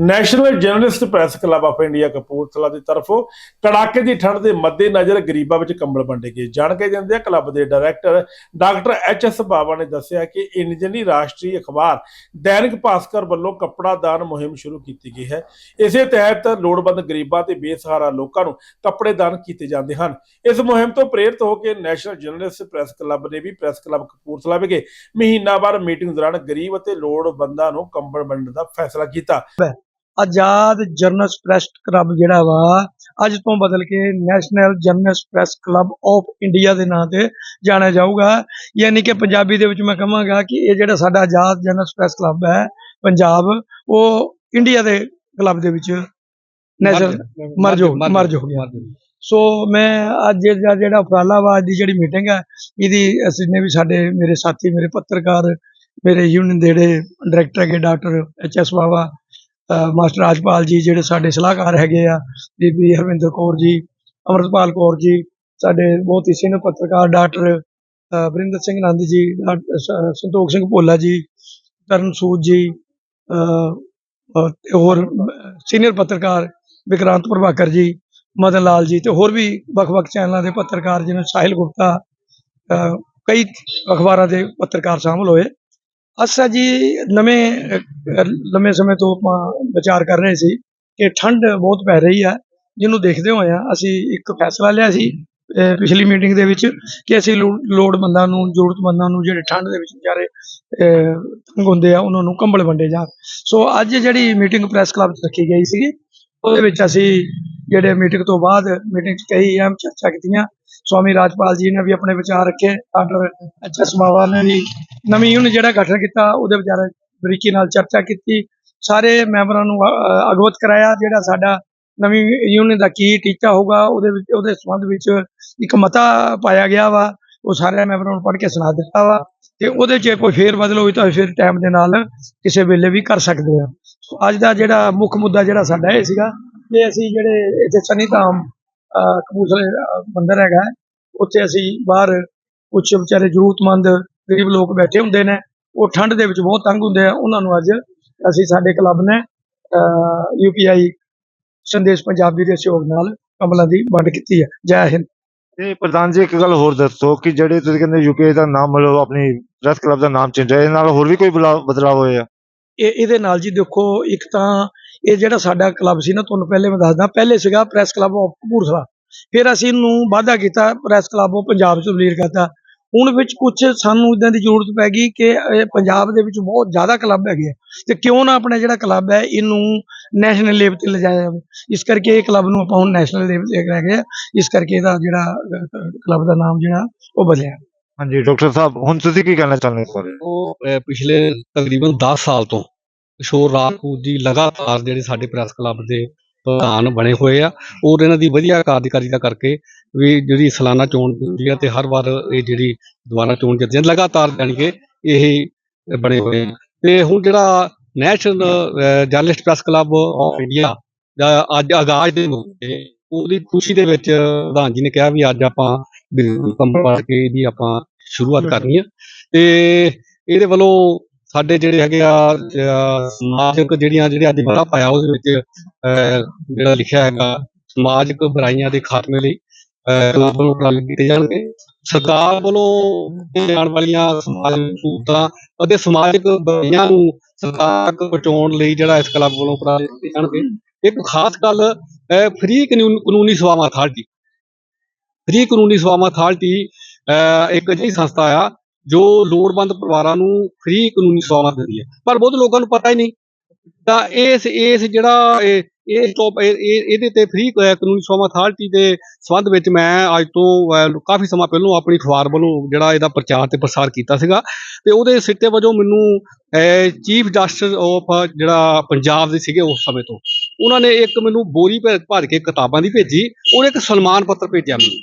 National journalist press club of India Kapurthala ਦੀ ਤਰਫੋਂ ਕੜਾਕੇ ਦੀ ਠੰਡ ਦੇ ਮੱਦੇਨਜ਼ਰ ਗਰੀਬਾਂ ਵਿੱਚ ਕੰਬਲ ਵੰਡੇ ਗਏ। ਜਾਣਕਾਰੀ ਦਿੰਦੇ ਆ ਕਲੱਬ ਦੇ director doctor H S Bawa ਨੇ ਦੱਸਿਆ ਕਿ ਇੰਜਨੀ ਰਾਸ਼ਟਰੀ ਅਖਬਾਰ ਦੈਨਿਕ ਭਾਸਕਰ ਵੱਲੋਂ ਕੱਪੜਾ ਦਾਨ ਮੁਹਿੰਮ ਸ਼ੁਰੂ ਕੀਤੀ ਗਈ ਹੈ। ਇਸੇ ਤਹਿਤ ਲੋੜਵੰਦ ਗਰੀਬਾਂ ਤੇ ਬੇਸਹਾਰਾ ਲੋਕਾਂ ਨੂੰ ਕੱਪੜੇ ਦਾਨ ਕੀਤੇ ਜਾਂਦੇ ਹਨ। ਇਸ ਮੁਹਿੰਮ ਤੋਂ ਪ੍ਰੇਰਿਤ ਹੋ ਕੇ ਨੈਸ਼ਨਲ ਜਰਨਲਿਸਟ ਪ੍ਰੈਸ ਕਲੱਬ ਨੇ ਵੀ ਪ੍ਰੈਸ ਕਲੱਬ ਕਪੂਰਥਲਾ ਵਿਖੇ ਮਹੀਨਾਵਾਰ ਮੀਟਿੰਗ ਦੌਰਾਨ ਗਰੀਬ ਅਤੇ ਲੋੜਵੰਦਾਂ ਨੂੰ ਕੰਬਲ ਵੰਡਣ ਦਾ ਫੈਸਲਾ ਕੀਤਾ। ਆਜ਼ਾਦ ਜਰਨਲਿਸਟ ਪ੍ਰੈਸ ਕਲੱਬ ਜਿਹੜਾ ਵਾ ਅੱਜ ਤੋਂ ਬਦਲ ਕੇ national journalist press club of India ਦੇ ਨਾਂ ਤੇ ਜਾਣਿਆ ਜਾਊਗਾ। ਯਾਨੀ ਕਿ ਪੰਜਾਬੀ ਦੇ ਵਿੱਚ ਮੈਂ ਕਹਾਂਗਾ ਕਿ ਇਹ ਜਿਹੜਾ ਸਾਡਾ ਆਜ਼ਾਦ ਜਰਨਲਿਸਟ ਪ੍ਰੈਸ ਕਲੱਬ ਹੈ ਪੰਜਾਬ ਉਹ ਇੰਡੀਆ ਦੇ ਕਲੱਬ ਦੇ ਵਿੱਚ ਨੈਸ਼ਨਲ ਮਰਜ ਹੋ ਮਰਜ ਹੋ ਗਿਆ। ਸੋ ਮੈਂ ਅੱਜ ਦਾ ਜਿਹੜਾ ਅੱਜ ਦੀ ਜਿਹੜੀ ਮੀਟਿੰਗ ਹੈ ਇਹਦੀ ਅਸੀਂ ਨੇ ਵੀ ਸਾਡੇ ਮੇਰੇ ਸਾਥੀ ਮੇਰੇ ਪੱਤਰਕਾਰ ਮੇਰੇ ਯੂਨੀਅਨ ਦੇ ਜਿਹੜੇ ਡਾਇਰੈਕਟਰ ਹੈਗੇ doctor H S Bawa master Rajpal ji ਜਿਹੜੇ ਸਾਡੇ ਸਲਾਹਕਾਰ ਹੈਗੇ ਆ ਬੀਬੀ ਹਰਵਿੰਦਰ ਕੌਰ ਜੀ ਅਮਰਤਪਾਲ ਕੌਰ ਜੀ ਸਾਡੇ ਬਹੁਤ ਹੀ ਸੀਨੀਅਰ ਪੱਤਰਕਾਰ ਡਾਕਟਰ ਅਹ ਵਰਿੰਦਰ ਸਿੰਘ ਨੰਦ ਜੀ ਡਾਕਟਰ ਸੰਤੋਖ ਸਿੰਘ ਭੋਲਾ ਜੀ ਕਰਨ ਸੂਦ ਜੀ ਅਹ, ਹੋਰ ਸੀਨੀਅਰ ਪੱਤਰਕਾਰ ਵਿਕਰਾਂਤ ਪ੍ਰਭਾਕਰ ਜੀ ਮਦਨ ਲਾਲ ਜੀ ਤੇ ਹੋਰ ਵੀ ਵੱਖ-ਵੱਖ ਚੈਨਲਾਂ ਦੇ ਪੱਤਰਕਾਰ ਜਿਵੇਂ ਸਾਹਿਲ ਗੁਪਤਾ ਕਈ ਅਖਬਾਰਾਂ ਦੇ ਪੱਤਰਕਾਰ ਸ਼ਾਮਲ ਹੋਏ। ਅਸਾ ਜੀ ਨਵੇਂ ਲੰਮੇ ਸਮੇਂ ਤੋਂ ਆਪਾਂ ਵਿਚਾਰ ਕਰ ਰਹੇ ਸੀ ਕਿ ਠੰਡ ਬਹੁਤ ਪੈ ਰਹੀ ਹੈ ਜਿਹਨੂੰ ਦੇਖਦੇ ਹੋਏ ਆ ਅਸੀਂ ਇੱਕ ਫੈਸਲਾ ਲਿਆ ਸੀ ਪਿਛਲੀ ਮੀਟਿੰਗ ਦੇ ਵਿੱਚ ਕਿ ਅਸੀਂ ਲੋ- ਲੋੜਵੰਦਾਂ ਨੂੰ, ਜ਼ਰੂਰਤਮੰਦਾਂ ਨੂੰ ਜਿਹੜੇ ਠੰਡ ਦੇ ਵਿੱਚ ਵਿਚਾਰੇ ਤੰਗ ਹੁੰਦੇ ਆ, ਉਹਨਾਂ ਨੂੰ ਕੰਬਲ ਵੰਡੇ ਜਾਣ। ਸੋ ਅੱਜ ਜਿਹੜੀ ਮੀਟਿੰਗ ਪ੍ਰੈਸ ਕਲੱਬ 'ਚ ਰੱਖੀ ਗਈ ਸੀਗੀ ਉਹਦੇ ਵਿੱਚ ਅਸੀਂ ਜਿਹੜੇ ਮੀਟਿੰਗ ਤੋਂ ਬਾਅਦ ਮੀਟਿੰਗ 'ਚ ਕਈ ਅਹਿਮ ਚਰਚਾ ਕੀਤੀਆਂ। ਸਵਾਮੀ ਰਾਜਪਾਲ ਜੀ ਨੇ ਵੀ ਆਪਣੇ ਵਿਚਾਰ ਰੱਖੇ। ਡਾਕਟਰ ਐਚ ਐਸ ਬਾਵਾ ਨੇ ਵੀ ਨਵੀਂ ਯੂਨੀਅਨ ਜਿਹੜਾ ਗਠਨ ਕੀਤਾ, ਉਹਦੇ ਵਿਚਾਰੇ ਬਰੀਕੀ ਨਾਲ ਚਰਚਾ ਕੀਤੀ। ਸਾਰੇ ਮੈਂਬਰਾਂ ਨੂੰ ਅਗਵਤ ਕਰਾਇਆ ਜਿਹੜਾ ਸਾਡਾ ਨਵੀਂ ਯੂਨੀਅਨ ਦਾ ਕੀ ਟੀਚਾ ਹੋਊਗਾ, ਉਹਦੇ ਵਿੱਚ, ਉਹਦੇ ਸੰਬੰਧ ਵਿੱਚ ਇੱਕ ਮਤਾ ਪਾਇਆ ਗਿਆ ਵਾ। ਉਹ ਸਾਰੇ ਮੈਂਬਰਾਂ ਨੂੰ ਪੜ੍ਹ ਕੇ ਸੁਣਾ ਦਿੱਤਾ ਵਾ। ਤੇ ਉਹਦੇ 'ਚ ਕੋਈ ਫੇਰ ਬਦਲ ਹੋਈ ਤਾਂ ਫਿਰ ਟਾਈਮ ਦੇ ਨਾਲ ਕਿਸੇ ਵੇਲੇ ਵੀ ਕਰ ਸਕਦੇ ਆ। ਸੋ ਅੱਜ ਦਾ ਜਿਹੜਾ ਮੁੱਖ ਮੁੱਦਾ ਜਿਹੜਾ ਸਾਡਾ ਇਹ ਸੀਗਾ ਕਿ ਅਸੀਂ ਜਿਹੜੇ ਇੱਥੇ ਸਨੀ ਧਾਮ ਕਪੂਰਥਲੇ ਮੰਦਿਰ ਹੈਗਾ, ਉੱਥੇ ਅਸੀਂ ਬਾਹਰ ਕੁਝ ਵਿਚਾਰੇ ਜ਼ਰੂਰਤਮੰਦ, ਗਰੀਬ ਲੋਕ ਬੈਠੇ ਹੁੰਦੇ ਨੇ, ਉਹ ਠੰਡ ਦੇ ਵਿੱਚ ਬਹੁਤ ਤੰਗ ਹੁੰਦੇ ਆ। ਉਹਨਾਂ ਨੂੰ ਅੱਜ ਅਸੀਂ ਸਾਡੇ ਕਲੱਬ ਨੇ ਯੂਪੀਆਈ ਸੰਦੇਸ਼ ਪੰਜਾਬੀ ਦੇ ਸਹਿਯੋਗ ਨਾਲ ਕਮਲਾਂ ਦੀ ਵੰਡ ਕੀਤੀ ਹੈ ਜੈ ਹਿੰਦ। ਤੇ ਪ੍ਰਧਾਨ ਜੀ, ਇੱਕ ਗੱਲ ਹੋਰ ਦੱਸੋ ਕਿ ਜਿਹੜੇ ਤੁਸੀਂ ਕਹਿੰਦੇ ਯੂਕੇ ਦਾ ਨਾਮ ਮਤਲਬ ਆਪਣੀ ਪ੍ਰੈਸ ਕਲੱਬ ਦਾ ਨਾਮ ਚੇਂਜ ਹੈ ਇਹ ਨਾਲ ਹੋਰ ਵੀ ਕੋਈ ਬਲਾ- ਬਦਲਾਅ ਹੋਇਆ? ਇਹ, ਇਹਦੇ ਨਾਲ ਜੀ ਦੇਖੋ, ਇੱਕ ਤਾਂ ਇਹ ਜਿਹੜਾ ਸਾਡਾ ਕਲੱਬ ਸੀ ਨਾ, ਤੁਹਾਨੂੰ ਪਹਿਲੇ ਮੈਂ ਦੱਸਦਾ, ਪਹਿਲੇ ਸੀਗਾ ਪ੍ਰੈਸ ਕਲੱਬ ਆਫ ਕਪੂਰਥਲਾ। ਫਿਰ ਅਸੀਂ ਇਹਨੂੰ ਵਾਧਾ ਕੀਤਾ, ਪ੍ਰੈਸ ਕਲੱਬ ਆਫ ਪੰਜਾਬ ਚ ਤਬਦੀਲ ਕਰਤਾ। ਹੁਣ ਵਿੱਚ ਕੁਝ ਸਾਨੂੰ ਇਦਾਂ ਦੀ ਜ਼ਰੂਰਤ ਪੈ ਗਈ ਕਿ ਇਹ ਪੰਜਾਬ ਦੇ ਵਿੱਚ ਬਹੁਤ ਜ਼ਿਆਦਾ ਕਲੱਬ ਹੈਗੇ ਆ। ਤੇ ਕਿਉਂ ਨਾ ਆਪਣਾ ਜਿਹੜਾ ਕਲੱਬ ਹੈ ਇਹਨੂੰ ਨੈਸ਼ਨਲ ਲੈਵਲ ਤੇ ਲਿਜਾਇਆ ਜਾਵੇ। ਇਸ ਕਰਕੇ ਇਹ ਕਲੱਬ ਨੂੰ ਆਪਾਂ ਹੁਣ ਨੈਸ਼ਨਲ ਲੈਵਲ ਤੇ ਲੈ ਗਏ ਆ। ਇਸ ਕਰਕੇ ਇਹਦਾ ਜਿਹੜਾ ਕਲੱਬ ਦਾ ਨਾਮ ਜਿਹੜਾ ਉਹ ਬਦਲਿਆ। ਹਾਂਜੀ ਡਾਕਟਰ ਸਾਹਿਬ ਹੁਣ ਤੁਸੀਂ ਕੀ ਕਹਿਣਾ ਚਾਹੁੰਦੇ ਹੋ ਉਹ ਪਿਛਲੇ ਤਕਰੀਬਨ 10 ਸਾਲ ਤੋਂ ਕਿਸ਼ੋਰ ਰਾਜਪੂਤ ਜੀ ਲਗਾਤਾਰ ਜਿਹੜੇ ਸਾਡੇ ਪ੍ਰੈਸ ਕਲੱਬ ਦੇ ਪ੍ਰਧਾਨ ਬਣੇ ਹੋਏ ਆ। ਔਰ ਇਹਨਾਂ ਦੀ ਵਧੀਆ ਕਾਰਜਕਾਰੀਤਾ ਕਰਕੇ ਵੀ ਜਿਹੜੀ ਸਾਲਾਨਾ ਚੋਣ ਹੁੰਦੀ ਆ ਤੇ ਹਰ ਵਾਰ ਇਹ ਜਿਹੜੀ ਦੁਬਾਰਾ ਚੋਣ ਜਿੱਤਦੇ ਆ, ਲਗਾਤਾਰ ਜਾਣੀ ਇਹ ਬਣੇ ਹੋਏ ਤੇ ਹੁਣ ਜਿਹੜਾ national journalist press club of India ਦਾ ਅੱਜ ਆਗਾਜ਼ ਦੇ ਮੌਕੇ ਉਹਦੀ ਖੁਸ਼ੀ ਦੇ ਵਿੱਚ ਪ੍ਰਧਾਨ ਜੀ ਨੇ ਕਿਹਾ ਵੀ ਅੱਜ ਆਪਾਂ ਵੀ ਕੰਮ ਪਾ ਕੇ ਇਹਦੀ ਆਪਾਂ ਸ਼ੁਰੂਆਤ ਕਰਨੀ ਆ। ਤੇ ਇਹਦੇ ਵੱਲੋਂ ਸਾਡੇ ਜਿਹੜੇ ਹੈਗੇ ਆ ਸਮਾਜਿਕ ਜਿਹੜੀਆਂ, ਜਿਹੜੇ ਅੱਜ ਬੜਾ ਪਾਇਆ ਉਹਦੇ ਵਿੱਚ ਜਿਹੜਾ ਲਿਖਿਆ ਹੈਗਾ, ਸਮਾਜਿਕ ਬੁਰਾਈਆਂ ਦੇ ਖਾਤਮੇ ਲਈ ਕਲੱਬ ਨੂੰ ਉਪਰਾਲੇ ਕੀਤੇ ਜਾਣਗੇ। ਸਰਕਾਰ ਵੱਲੋਂ ਜਾਣ ਵਾਲੀਆਂ ਸਮਾਜਿਕ ਸਹੂਲਤਾਂ ਅਤੇ ਸਮਾਜਿਕ ਬੁਰਾਈਆਂ ਨੂੰ ਸਰਕਾਰ ਤੱਕ ਪਹੁੰਚਾਉਣ ਲਈ ਜਿਹੜਾ ਇਸ ਕਲੱਬ ਵੱਲੋਂ ਉਪਰਾਲੇ ਕੀਤੇ ਜਾਣਗੇ। ਇੱਕ ਖਾਸ ਗੱਲ ਫ੍ਰੀ ਕਾਨੂੰਨੀ ਸੇਵਾਵਾਂ ਅਥਾਰਟੀ। ਫ੍ਰੀ ਕਾਨੂੰਨੀ ਸੇਵਾਵਾਂ ਅਥਾਰਟੀ, ਅਹ, ਇੱਕ ਅਜਿਹੀ ਸੰਸਥਾ ਆ ਜੋ ਲੋੜਵੰਦ ਪਰਿਵਾਰਾਂ ਨੂੰ ਫ੍ਰੀ ਕਾਨੂੰਨੀ ਸੇਵਾਵਾਂ ਦਿੰਦੀ ਹੈ। ਪਰ ਬਹੁਤ ਲੋਕਾਂ ਨੂੰ ਪਤਾ ਹੀ ਨਹੀਂ। ਤਾਂ ਇਸ ਇਸ ਜਿਹੜਾ ਇਹ, ਇਸ ਇਹਦੇ ਤੇ ਫ੍ਰੀ ਕਾਨੂੰਨੀ ਸੇਵਾਵਾਂ ਅਥਾਰਟੀ ਦੇ ਸੰਬੰਧ ਵਿੱਚ ਮੈਂ ਅੱਜ ਤੋਂ ਕਾਫੀ ਸਮਾਂ ਪਹਿਲਾਂ ਆਪਣੀ ਅਖਬਾਰ ਵੱਲੋਂ ਜਿਹੜਾ ਇਹਦਾ ਪ੍ਰਚਾਰ ਤੇ ਪ੍ਰਸਾਰ ਕੀਤਾ ਸੀਗਾ। ਤੇ ਉਹਦੇ ਸਿੱਟੇ ਵਜੋਂ ਮੈਨੂੰ ਚੀਫ ਜਸਟਿਸ ਆਫ ਜਿਹੜਾ ਪੰਜਾਬ ਦੇ ਸੀਗੇ ਉਸ ਸਮੇਂ ਤੋਂ, ਉਹਨਾਂ ਨੇ ਇੱਕ ਮੈਨੂੰ ਬੋਰੀ ਭਰ ਭਰ ਕੇ ਕਿਤਾਬਾਂ ਦੀ ਭੇਜੀ। ਔਰ ਇੱਕ ਸਨਮਾਨ ਪੱਤਰ ਭੇਜਿਆ ਮੈਨੂੰ।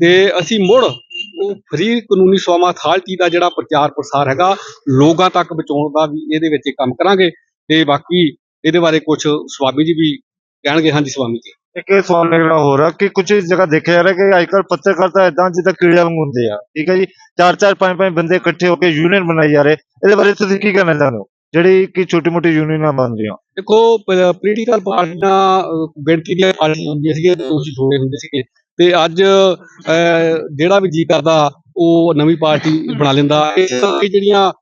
ਤੇ ਅਸੀਂ ਮੁੜ ਉਹ ਫ੍ਰੀ ਕਾਨੂੰਨੀ ਸੇਵਾਵਾਂ ਅਥਾਰਟੀ ਦਾ ਜਿਹੜਾ ਪ੍ਰਚਾਰ ਪ੍ਰਸਾਰ ਹੈਗਾ ਲੋਕਾਂ ਤੱਕ ਪਹੁੰਚਾਉਣ ਦਾ ਵੀ ਇਹਦੇ ਵਿੱਚ ਕੰਮ ਕਰਾਂਗੇ ਤੇ ਬਾਕੀ ਇਹਦੇ ਬਾਰੇ ਕੁਝ ਸਵਾਮੀ ਜੀ ਵੀ ਕਹਿਣਗੇ। ਹਾਂਜੀ ਸਵਾਮੀ ਜੀ। ਇੱਕ ਇਹ ਸਵਾਲ ਮੇਰਾ ਹੋ ਰਿਹਾ ਕਿ ਕੁਝ ਜਗ੍ਹਾ ਦੇਖਿਆ ਜਾ ਰਿਹਾ ਕਿ ਅੱਜਕੱਲ ਪੱਤਰਕਾਰ ਤਾਂ ਇਦਾਂ ਜਿੱਦਾਂ ਕੀੜਿਆਂ ਵਾਂਗ ਹੁੰਦੇ ਆ। ਠੀਕ ਹੈ ਜੀ? ਚਾਰ ਚਾਰ ਪੰਜ ਪੰਜ ਬੰਦੇ ਇਕੱਠੇ ਹੋ ਕੇ ਯੂਨੀਅਨ ਬਣਾਈ ਜਾ ਰਹੇ। ਇਹਦੇ ਬਾਰੇ ਤੁਸੀਂ ਕੀ ਕਹਿਣਾ ਚਾਹੁੰਦੇ ਹੋ? ਜਿਹੜੀ ਕਿ ਛੋਟੀ ਮੋਟੀ ਯੂਨੀਅਨਾਂ ਬਣ ਰਹੀਆਂ ਦੇਖੋ ਪੋਲੀਟੀਕਲ ਪਾਰਟੀਆਂ ਗਿਣਤੀ ਦੀਆਂ ਪਾਰਟੀਆਂ ਹੁੰਦੀਆਂ ਸੀਗੀਆਂ ਤੇ ਤੁਸੀਂ ਛੋੜੇ ਹੁੰਦੇ ਸੀਗੇ। ਤੇ ਅੱਜ ਅਹ, ਜਿਹੜਾ ਵੀ ਜੀ ਕਰਦਾ ਉਹ ਨਵੀਂ ਪਾਰਟੀ ਬਣਾ ਲੈਂਦਾ। ਇਸ ਕਰਕੇ ਜਿਹੜੀਆਂ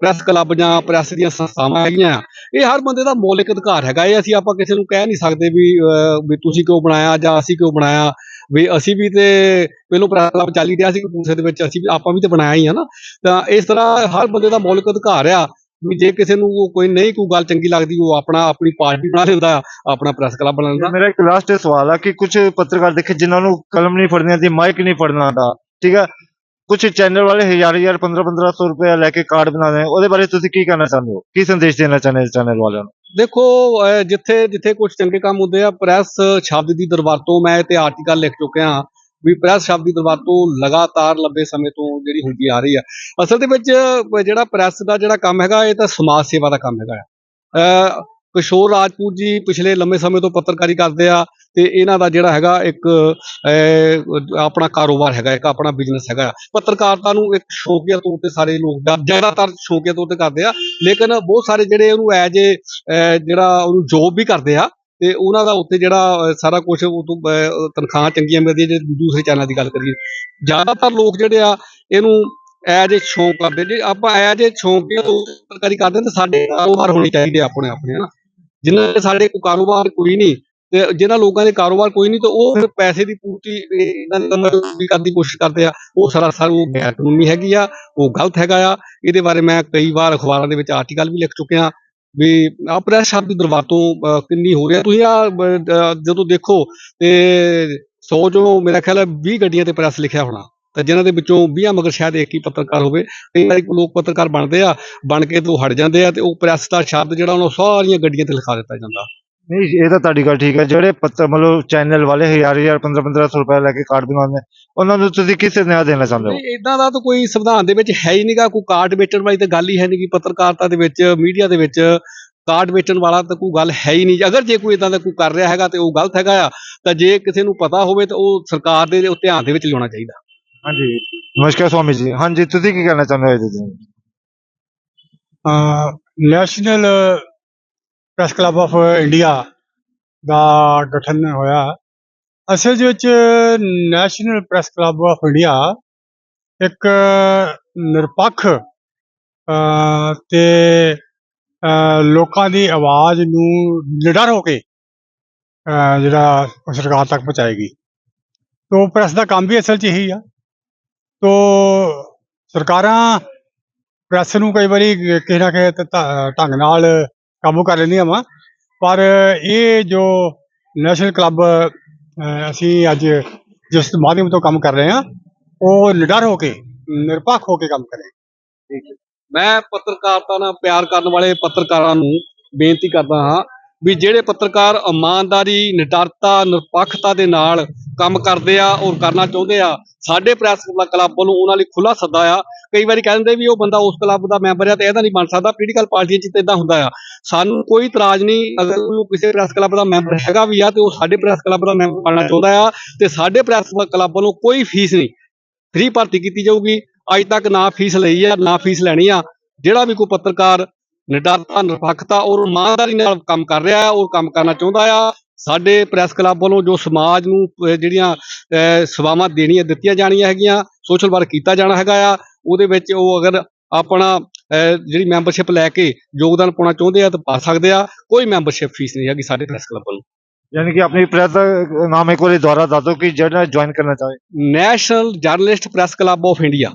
ਪ੍ਰੈਸ ਕਲੱਬ ਜਾਂ ਪ੍ਰੈਸ ਦੀਆਂ ਸੰਸਥਾਵਾਂ ਹੈਗੀਆਂ ਇਹ ਹਰ ਬੰਦੇ ਦਾ ਮੌਲਿਕ ਅਧਿਕਾਰ ਹੈਗਾ। ਇਹ ਅਸੀਂ ਆਪਾਂ ਕਿਸੇ ਨੂੰ ਕਹਿ ਨਹੀਂ ਸਕਦੇ ਵੀ ਅਹ, ਵੀ ਤੁਸੀਂ ਕਿਉਂ ਬਣਾਇਆ ਜਾਂ ਅਸੀਂ ਕਿਉਂ ਬਣਾਇਆ। ਵੀ ਅਸੀਂ ਵੀ ਤੇ ਪਹਿਲੋਂ ਪ੍ਰੈਸ ਕਲੱਬ ਚੱਲ ਹੀ ਰਿਹਾ ਸੀ ਕਪੂਰਥਲੇ ਦੇ ਵਿੱਚ ਅਸੀਂ ਵੀ ਆਪਾਂ ਵੀ ਤੇ ਬਣਾਇਆ ਹੀ ਆ ਨਾ। ਤਾਂ ਇਸ ਤਰ੍ਹਾਂ ਹਰ ਬੰਦੇ ਦਾ ਮੌਲਿਕ ਅਧਿਕਾਰ ਆ। ਵੀ ਜੇ ਕਿਸੇ ਨੂੰ ਉਹ ਕੋਈ ਨਹੀਂ ਕੋਈ ਗੱਲ ਚੰਗੀ ਲੱਗਦੀ ਉਹ ਆਪਣਾ ਆਪਣੀ ਪਾਰਟੀ ਬਣਾ ਲੈਂਦਾ ਆ, ਆਪਣਾ ਪ੍ਰੈਸ ਕਲੱਬ ਬਣਾ ਲੈਂਦਾ। ਮੇਰਾ ਇੱਕ ਲਾਸਟ ਸਵਾਲ ਆ ਕਿ ਕੁਝ ਪੱਤਰਕਾਰ ਦੇਖੇ ਜਿਨ੍ਹਾਂ ਨੂੰ ਕਲਮ ਨਹੀਂ ਫੜਨੀ ਆਉਂਦੀ ਮਾਈਕ ਨਹੀਂ ਫੜਨਾ ਆਉਂਦਾ ਠੀਕ ਹੈ ਕੁਝ ਚੈਨਲ ਵਾਲੇ ਹਜ਼ਾਰ ਹਜ਼ਾਰ 15 1500 ਰੁਪਏ ਲੈ ਕੇ ਕਾਰਡ ਬਣਾਉਂਦੇ ਨੇ ਉਹਦੇ ਬਾਰੇ ਤੁਸੀਂ ਕੀ ਕਹਿਣਾ ਚਾਹੁੰਦੇ ਹੋ? ਕੀ ਸੰਦੇਸ਼ ਦੇਣਾ ਚਾਹੁੰਦੇ ਹੋ ਚੈਨਲ ਵਾਲਿਆਂ ਨੂੰ? ਦੇਖੋ ਜਿੱਥੇ ਜਿੱਥੇ ਕੁਝ ਚੰਗੇ ਕੰਮ ਹੁੰਦੇ ਆ ਪ੍ਰੈਸ ਸ਼ਬਦ ਦੀ ਦਰਵਾਰਤੋਂ ਮੈਂ ਤੇ ਆਰਟੀਕਲ ਲਿਖ ਚੁੱਕਿਆ। ਹਾਂ ਵੀ ਪ੍ਰੈਸ ਸ਼ਬਦ ਦੀ ਦਰਵਾਰਤੋਂ ਲਗਾਤਾਰ ਲੰਬੇ ਸਮੇਂ ਤੋਂ ਜਿਹੜੀ ਹੁੰਦੀ ਆ ਰਹੀ ਆ। ਅਸਲ ਦੇ ਵਿੱਚ ਜਿਹੜਾ ਪ੍ਰੈਸ ਦਾ ਜਿਹੜਾ ਕੰਮ ਹੈਗਾ, ਇਹ ਤਾਂ ਸਮਾਜ ਸੇਵਾ ਦਾ ਕੰਮ ਹੈਗਾ ਆ। ਕਿਸ਼ੋਰ ਰਾਜਪੂਤ ਜੀ ਪਿਛਲੇ ਲੰਮੇ ਸਮੇਂ ਤੋਂ ਪੱਤਰਕਾਰੀ ਕਰਦੇ ਆ ਤੇ ਇਹਨਾਂ ਦਾ ਜਿਹੜਾ ਹੈਗਾ ਇੱਕ ਆਪਣਾ ਕਾਰੋਬਾਰ ਹੈਗਾ, ਇੱਕ ਆਪਣਾ ਬਿਜ਼ਨਸ ਹੈਗਾ ਪੱਤਰਕਾਰਤਾ ਨੂੰ ਇੱਕ ਸ਼ੌਕੀਆ ਤੌਰ ਤੇ ਸਾਰੇ ਲੋਕ ਜ਼ਿਆ- ਜ਼ਿਆਦਾਤਰ ਸ਼ੌਕੀਆ ਤੌਰ ਤੇ ਕਰਦੇ ਆ। ਲੇਕਿਨ ਬਹੁਤ ਸਾਰੇ ਜਿਹੜੇ ਉਹਨੂੰ ਐਜ ਏ ਜਿਹੜਾ ਉਹਨੂੰ ਜੋਬ ਵੀ ਕਰਦੇ ਆ ਤੇ ਉਹਨਾਂ ਦਾ ਉੱਥੇ ਜਿਹੜਾ ਸਾਰਾ ਕੁਝ ਉਹ ਤੋਂ ਤਨਖਾਹਾਂ ਚੰਗੀਆਂ ਮਿਲਦੀਆਂ, ਜੇ ਦੂਸਰੇ ਚੈਨਲ ਦੀ ਗੱਲ ਕਰੀਏ। ਜ਼ਿਆਦਾਤਰ ਲੋਕ ਜਿਹੜੇ ਆ, ਇਹਨੂੰ ਐਜ ਏ ਸ਼ੌਂਕ ਕਰਦੇ ਜੇ ਆਪਾਂ ਐਜ ਏ ਸ਼ੌਂਕੀਆ ਤੋਂ ਪੱਤਰਕਾਰੀ ਕਰਦੇ ਹਾਂ ਸਾਡੇ ਕਾਰੋਬਾਰ ਹੋਣੇ ਚਾਹੀਦੇ ਆ ਆਪਣੇ ਆਪਣੇ, ਹਨਾ। ਜਿਨ੍ਹਾਂ ਦੇ ਸਾਡੇ ਕੋਈ ਕਾਰੋਬਾਰ ਕੋਈ ਨਹੀਂ ਤੇ ਜਿਨ੍ਹਾਂ ਲੋਕਾਂ ਦੇ ਕਾਰੋਬਾਰ ਕੋਈ ਨਹੀਂ ਤਾਂ ਉਹ ਫਿਰ ਪੈਸੇ ਦੀ ਪੂਰਤੀ ਇਹਨਾਂ ਦੀ ਕਰਨ ਦੀ ਕੋਸ਼ਿਸ਼ ਕਰਦੇ ਆ। ਉਹ ਸਰਾਸਰ ਉਹ ਗੈਰ ਕਾਨੂੰਨੀ ਹੈਗੀ ਆ, ਉਹ ਗਲਤ ਹੈਗਾ ਆ। ਇਹਦੇ ਬਾਰੇ ਮੈਂ ਕਈ ਵਾਰ ਅਖਬਾਰਾਂ ਦੇ ਵਿੱਚ ਆਰਟੀਕਲ ਵੀ ਲਿਖ ਚੁੱਕਿਆ। ਵੀ ਆ ਪ੍ਰੈਸ ਸ਼ਬਦ ਦੀ ਦਰਵਾਤੋਂ ਕਿੰਨੀ ਹੋ ਰਹੀ। ਆ ਤੁਸੀਂ ਆ ਜਦੋਂ ਦੇਖੋ ਤੇ 100 ਚੋਂ ਮੇਰਾ ਖਿਆਲ ਹੈ 20 ਗੱਡੀਆਂ ਤੇ ਪ੍ਰੈਸ ਲਿਖਿਆ ਹੋਣਾ। ਤੇ ਜਿਨ੍ਹਾਂ ਦੇ ਵਿੱਚੋਂ 20 ਮਗਰ ਸ਼ਾਇਦ ਇੱਕ ਹੀ ਪੱਤਰਕਾਰ ਹੋਵੇ। ਕਈ ਵਾਰੀ ਲੋਕ ਪੱਤਰਕਾਰ ਬਣਦੇ ਆ, ਬਣ ਕੇ ਤੋਂ ਹਟ ਜਾਂਦੇ ਆ ਤੇ ਉਹ ਪ੍ਰੈਸ ਦਾ ਸ਼ਬਦ ਜਿਹੜਾ ਉਹਨਾਂ ਸਾਰੀਆਂ ਗੱਡੀਆਂ ਤੇ ਲਿਖਾ ਦਿੱਤਾ ਜਾਂਦਾ। ਨਹੀਂ ਇਹ ਤਾਂ ਤੁਹਾਡੀ ਗੱਲ ਠੀਕ ਹੈ। ਜਿਹੜੇ ਪੱਤਰ ਮਤਲਬ ਚੈਨਲ ਵਾਲੇ ਹਜ਼ਾਰ ਹਜ਼ਾਰ 15 1500 ਰੁਪਏ ਲੈ ਕੇ ਕਾਰਡ ਬਣਾਉਂਦੇ ਉਹਨਾਂ ਨੂੰ ਤੁਸੀਂ ਕਿਸ ਨਿਆਂ ਦੇਣਾ ਚਾਹੁੰਦੇ ਹੋ? ਨਹੀਂ ਇਦਾਂ ਦਾ ਤਾਂ ਕੋਈ ਸੰਵਿਧਾਨ ਦੇ ਵਿੱਚ ਹੈ ਹੀ ਨਹੀਂਗਾ ਕੋਈ ਕਾਰਡ ਵੇਚਣ ਵਾਲੀ ਤਾਂ ਗੱਲ ਹੀ ਹੈ ਨਹੀਂ ਕਿ ਪੱਤਰਕਾਰਤਾ ਦੇ ਵਿੱਚ ਮੀਡੀਆ ਦੇ ਵਿੱਚ ਕਾਰਡ ਵੇਚਣ ਵਾਲਾ ਤਾਂ ਕੋਈ ਗੱਲ ਹੈ ਹੀ ਨਹੀਂ। ਅਗਰ ਜੇ ਕੋਈ ਇਦਾਂ ਦਾ ਕੋਈ ਕਰ ਰਿਹਾ ਹੈਗਾ ਤੇ ਉਹ ਗਲਤ ਹੈਗਾ ਆ ਤਾਂ ਜੇ ਕਿਸੇ ਨੂੰ ਪਤਾ ਹੋਵੇ ਤਾਂ ਉਹ ਸਰਕਾਰ ਦੇ ਉਹ ਧਿਆਨ ਦੇ ਵਿੱਚ ਲਿਆਉਣਾ ਚਾਹੀਦਾ। ਹਾਂਜੀ। ਨਮਸਕਾਰ ਸਵਾਮੀ ਜੀ। ਹਾਂਜੀ ਤੁਸੀਂ ਕੀ ਕਹਿਣਾ ਚਾਹੁੰਦੇ ਹੋ ਇਹਦੇ ਤੇ? National press club of India ਦਾ ਗਠਨ ਹੋਇਆ। ਅਸਲ ਦੇ ਵਿੱਚ national press club of India ਇੱਕ ਨਿਰਪੱਖ ਅਹ, ਤੇ ਲੋਕਾਂ ਦੀ ਆਵਾਜ਼ ਨੂੰ ਨਿਡਰ ਹੋ ਕੇ ਜਿਹੜਾ ਸਰਕਾਰ ਤੱਕ ਪਹੁੰਚਾਏਗੀ। ਤੋ ਪ੍ਰੈਸ ਦਾ ਕੰਮ ਵੀ ਅਸਲ 'ਚ ਇਹੀ ਆ। ਤੋ ਸਰਕਾਰਾਂ ਪ੍ਰੈਸ ਨੂੰ ਕਈ ਵਾਰੀ ਕਿਸੇ ਨਾ ਕਿਸੇ ਢੰਗ ਨਾਲ ਕਾਬੂ ਕਰ ਲੈਂਦੀਆਂ ਵਾ। ਪਰ ਇਹ ਜੋ ਨੈਸ਼ਨਲ ਕਲੱਬ ਅਸੀਂ ਅੱਜ ਜਿਸ ਮਾਧਿਅਮ ਤੋਂ ਕੰਮ ਕਰ ਰਹੇ ਹਾਂ, ਉਹ ਨਿਡਰ ਹੋ ਕੇ, ਨਿਰਪੱਖ ਹੋ ਕੇ ਕੰਮ ਕਰੇ ਮੈਂ ਪੱਤਰਕਾਰਤਾ ਨਾਲ ਪਿਆਰ ਕਰਨ ਵਾਲੇ ਪੱਤਰਕਾਰਾਂ ਨੂੰ ਬੇਨਤੀ ਕਰਦਾ ਹਾਂ ਵੀ ਜਿਹੜੇ ਪੱਤਰਕਾਰ ਇਮਾਨਦਾਰੀ, ਨਿਡਰਤਾ, ਨਿਰਪੱਖਤਾ ਦੇ ਨਾਲ ਕੰਮ ਕਰਦੇ ਆ ਔਰ ਕਰਨਾ ਚਾਹੁੰਦੇ ਆ। ਸਾਡੇ ਪ੍ਰੈਸ ਕਲੱਬ ਵੱਲੋਂ ਉਹਨਾਂ ਲਈ ਖੁੱਲਾ ਸੱਦਾ ਆ। ਕਈ ਵਾਰੀ ਕਹਿੰਦੇ ਵੀ ਉਹ ਬੰਦਾ ਉਸ ਕਲੱਬ ਦਾ ਮੈਂਬਰ ਆ ਤੇ ਇਹਦਾ ਨਹੀਂ ਬਣ ਸਕਦਾ। ਪੋਲੀਟੀਕਲ ਪਾਰਟੀਆਂ 'ਚ ਤਾਂ ਇਦਾਂ ਹੁੰਦਾ ਆ। ਸਾਨੂੰ ਕੋਈ ਇਤਰਾਜ਼ ਨਹੀਂ ਅਗਰ ਉਹ ਕਿਸੇ ਪ੍ਰੈਸ ਕਲੱਬ ਦਾ ਮੈਂਬਰ ਹੈਗਾ ਵੀ ਆ ਤੇ ਉਹ ਸਾਡੇ ਪ੍ਰੈਸ ਕਲੱਬ ਦਾ ਮੈਂਬਰ ਬਣਨਾ ਚਾਹੁੰਦਾ ਆ ਤੇ ਸਾਡੇ ਪ੍ਰੈਸ ਕਲੱਬ ਵੱਲੋਂ ਕੋਈ ਫੀਸ ਨਹੀਂ। ਫ੍ਰੀ ਭਰਤੀ ਕੀਤੀ ਜਾਊਗੀ। ਅੱਜ ਤੱਕ ਨਾ ਫੀਸ ਲਈ ਆ, ਨਾ ਫੀਸ ਲੈਣੀ ਆ। ਜਿਹੜਾ ਵੀ ਕੋਈ ਪੱਤਰਕਾਰ ਨਿਡਰਤਾ, ਨਿਰਪੱਖਤਾ ਔਰ ਇਮਾਨਦਾਰੀ ਨਾਲ ਕੰਮ ਕਰ ਰਿਹਾ ਹੈ ਔਰ ਕੰਮ ਕਰਨਾ ਚਾਹੁੰਦਾ ਆ। ਸਾਡੇ ਪ੍ਰੈਸ ਕਲੱਬ ਵੱਲੋਂ ਜੋ ਸਮਾਜ ਨੂੰ ਜਿਹੜੀਆਂ ਸੇਵਾਵਾਂ ਦੇਣੀਆਂ ਦਿੱਤੀਆਂ ਜਾਣੀਆਂ ਹੈਗੀਆਂ ਸੋਸ਼ਲ ਵਰਕ ਕੀਤਾ ਜਾਣਾ ਹੈਗਾ ਆ ਉਹਦੇ ਵਿੱਚ ਉਹ ਅਗਰ ਆਪਣਾ ਜਿਹੜੀ ਮੈਂਬਰਸ਼ਿਪ ਲੈ ਕੇ ਯੋਗਦਾਨ ਪਾਉਣਾ ਚਾਹੁੰਦੇ ਆ ਤਾਂ ਪਾ ਸਕਦੇ ਆ ਕੋਈ ਮੈਂਬਰਸ਼ਿਪ ਫੀਸ ਨਹੀਂ ਹੈਗੀ ਸਾਡੇ ਪ੍ਰੈਸ ਕਲੱਬ ਵੱਲੋਂ। ਯਾਨੀ ਕਿ ਆਪਣੀ ਪ੍ਰੈਸ ਦਾ ਨਾਮ ਇੱਕ ਵਾਰੀ ਦੁਬਾਰਾ ਦੱਸ ਕਿ ਜਿਹੜਾ ਜੁਆਇਨ ਕਰਨਾ ਚਾਹੇ। National journalist press club of India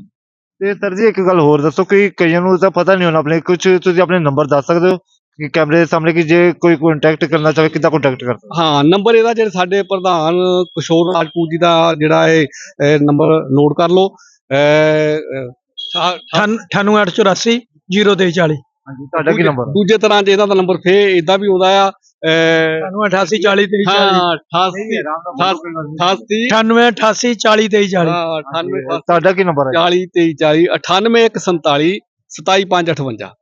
ਤੇ ਸਰ ਜੀ ਇੱਕ ਗੱਲ ਹੋਰ ਦੱਸੋ ਕਿ ਕਈਆਂ ਨੂੰ ਤਾਂ ਪਤਾ ਨਹੀਂ ਹੋਣਾ ਆਪਣੇ ਕੁਝ ਤੁਸੀਂ ਆਪਣੇ ਨੰਬਰ ਦੱਸ ਸਕਦੇ ਹੋ ਕਿ ਕੈਮਰੇ ਦੇ ਸਾਹਮਣੇ ਕਿ ਜੇ ਕੋਈ ਕੰਟੈਕਟ ਕਰਨਾ ਚਾਹੇ ਕਿੱਦਾਂ ਕੰਟੈਕਟ ਕਰਦਾ ਹਾਂ ਨੰਬਰ ਇਹਦਾ ਜਿਹੜੇ ਸਾਡੇ ਪ੍ਰਧਾਨ ਕਿਸ਼ੋਰ ਰਾਜਪੂਤ ਜੀ ਦਾ ਜਿਹੜਾ ਇਹ ਨੰਬਰ ਨੋਟ ਕਰ ਲਓ। ਅਹ, ਅਹ, 9884 0340 ਹਾਂਜੀ ਤੁਹਾਡਾ ਕੀ ਨੰਬਰ ਦੂਜੇ ਤਰ੍ਹਾਂ ਜੇ ਇਹਦਾ ਨੰਬਰ ਫੇ ਇਦਾਂ ਵੀ ਆਉਂਦਾ ਆ ਅਹ, 9888 40 2340 ਹਾਂ 88 88 9888 40 2340 ਹਾਂ, 98 ਤੁਹਾਡਾ ਕੀ ਨੰਬਰ ਹੈ 40 23 40 98147 27558